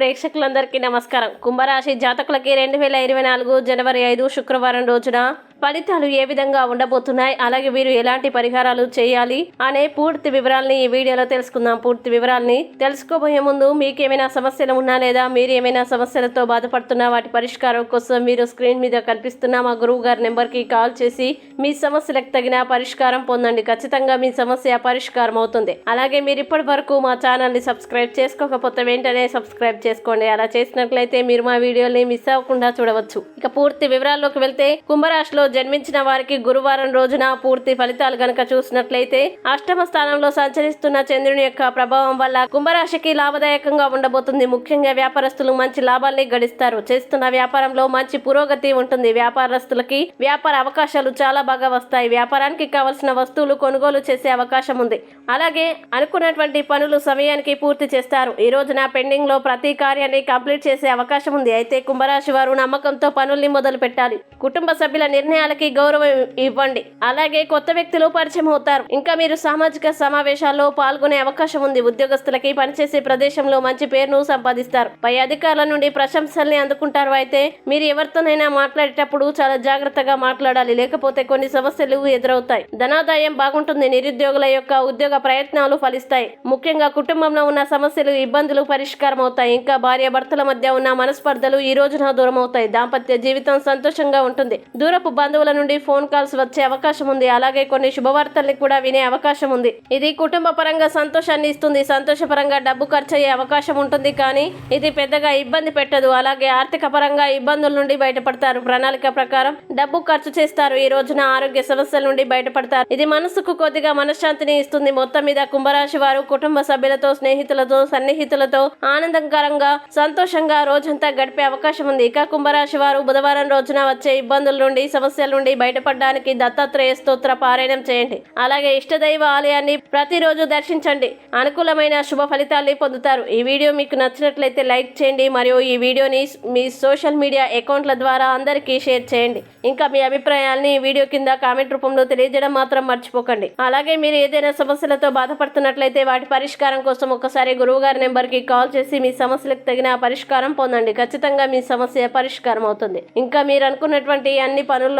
ప్రేక్షకులందరికీ నమస్కారం. కుంభరాశి జాతకులకి రెండు వేల ఇరవై నాలుగు జనవరి ఐదు శుక్రవారం రోజున ఫలితాలు ఏ విధంగా ఉండబోతున్నాయి? అలాగే వీరు ఎలాంటి పరిహారాలు చేయాలి? అనే పూర్తి వివరాల్ని ఈ వీడియోలో తెలుసుకుందాం. పూర్తి వివరాల్ని తెలుసుకోబోయే ముందు మీకు ఏమైనా సమస్యలు ఉన్నా లేదా మీరు ఏమైనా సమస్యలతో బాధపడుతున్నా వాటి పరిష్కారం కోసం మీరు స్క్రీన్ మీద కనిపిస్తున్న మా గురువు గారి నెంబర్కి కాల్ చేసి మీ సమస్యలకు తగిన పరిష్కారం పొందండి. ఖచ్చితంగా మీ సమస్య పరిష్కారం అవుతుంది. అలాగే మీరు ఇప్పటి వరకు మా ఛానల్ని సబ్స్క్రైబ్ చేసుకోకపోతే వెంటనే సబ్స్క్రైబ్ చేసుకోండి. అలా చేసినట్లయితే మీరు మా వీడియోని మిస్ అవ్వకుండా చూడవచ్చు. ఇక పూర్తి వివరాల్లోకి వెళ్తే కుంభరాశిలో జన్మించిన వారికి గురువారం రోజున పూర్తి ఫలితాలు గనక చూసినట్లయితే అష్టమ స్థానంలో సంచరిస్తున్న చంద్రుని యొక్క ప్రభావం వల్ల కుంభరాశికి లాభదాయకంగా ఉండబోతుంది. ముఖ్యంగా వ్యాపారస్తులు మంచి లాభాల్ని గడిస్తారు. చేస్తున్న వ్యాపారంలో మంచి పురోగతి ఉంటుంది. వ్యాపారస్తులకి వ్యాపార అవకాశాలు చాలా బాగా వస్తాయి. వ్యాపారానికి కావలసిన వస్తువులు కొనుగోలు చేసే అవకాశం ఉంది. అలాగే అనుకున్నటువంటి పనులు సమయానికి పూర్తి చేస్తారు. ఈ రోజున పెండింగ్లో ప్రతి కార్యాన్ని కంప్లీట్ చేసే అవకాశం ఉంది. అయితే కుంభరాశి వారు నమ్మకంతో పనుల్ని మొదలు పెట్టాలి కుటుంబ సభ్యుల నిర్ణయం నిర్ణయాలకి గౌరవం ఇవ్వండి. అలాగే కొత్త వ్యక్తులు పరిచయం అవుతారు. ఇంకా మీరు సామాజిక సమావేశాల్లో పాల్గొనే అవకాశం ఉంది. ఉద్యోగస్తులకి పనిచేసే ప్రదేశంలో మంచి పేరును సంపాదిస్తారు. పై అధికారుల నుండి ప్రశంసల్ని అందుకుంటారు. అయితే మీరు ఎవరితోనైనా మాట్లాడేటప్పుడు చాలా జాగ్రత్తగా మాట్లాడాలి. లేకపోతే కొన్ని సమస్యలు ఎదురవుతాయి. ధనాదాయం బాగుంటుంది. నిరుద్యోగుల యొక్క ఉద్యోగ ప్రయత్నాలు ఫలిస్తాయి. ముఖ్యంగా కుటుంబంలో ఉన్న సమస్యలు ఇబ్బందులు పరిష్కారం అవుతాయి ఇంకా భార్య భర్తల మధ్య ఉన్న మనస్పర్ధలు ఈ రోజున దూరం అవుతాయి దాంపత్య జీవితం సంతోషంగా ఉంటుంది. దూరపు బంధువుల నుండి ఫోన్ కాల్స్ వచ్చే అవకాశం ఉంది. అలాగే కొన్ని శుభవార్తల్ని కూడా వినే అవకాశం ఉంది. ఇది కుటుంబ పరంగా సంతోషాన్ని ఇస్తుంది. సంతోషపరంగా డబ్బు ఖర్చు అయ్యే అవకాశం ఉంటుంది కానీ ఇది పెద్దగా ఇబ్బంది పెట్టదు. అలాగే ఆర్థిక పరంగా ఇబ్బందుల నుండి బయటపడతారు. ప్రణాళిక ప్రకారం డబ్బు ఖర్చు చేస్తారు. ఈ రోజున ఆరోగ్య సమస్యల నుండి బయటపడతారు. ఇది మనసుకు కొద్దిగా మనశ్శాంతిని ఇస్తుంది. మొత్తం మీద కుంభరాశి వారు కుటుంబ సభ్యులతో స్నేహితులతో సన్నిహితులతో ఆనందకరంగా సంతోషంగా రోజంతా గడిపే అవకాశం ఉంది. ఇక కుంభరాశి వారు బుధవారం రోజున వచ్చే ఇబ్బందుల నుండి సమస్యల నుండి బయటపడడానికి దత్తాత్రేయ స్తోత్ర పారాయణం చేయండి. అలాగే ఇష్టదైవ ఆలయాన్ని ప్రతిరోజు దర్శించండి. అనుకూలమైన శుభ ఫలితాల్ని పొందుతారు. ఈ వీడియో మీకు నచ్చినట్లయితే లైక్ చేయండి. మరియు ఈ వీడియోని మీ సోషల్ మీడియా అకౌంట్ల ద్వారా అందరికీ షేర్ చేయండి. ఇంకా మీ అభిప్రాయాల్ని ఈ వీడియో కింద కామెంట్ రూపంలో తెలియజేయడం మాత్రం మర్చిపోకండి. అలాగే మీరు ఏదైనా సమస్యలతో బాధపడుతున్నట్లయితే వాటి పరిష్కారం కోసం ఒకసారి గురువు గారి నెంబర్కి కాల్ చేసి మీ సమస్యలకు తగిన పరిష్కారం పొందండి. ఖచ్చితంగా మీ సమస్య పరిష్కారం అవుతుంది ఇంకా మీరు అనుకున్నటువంటి అన్ని పనుల్లో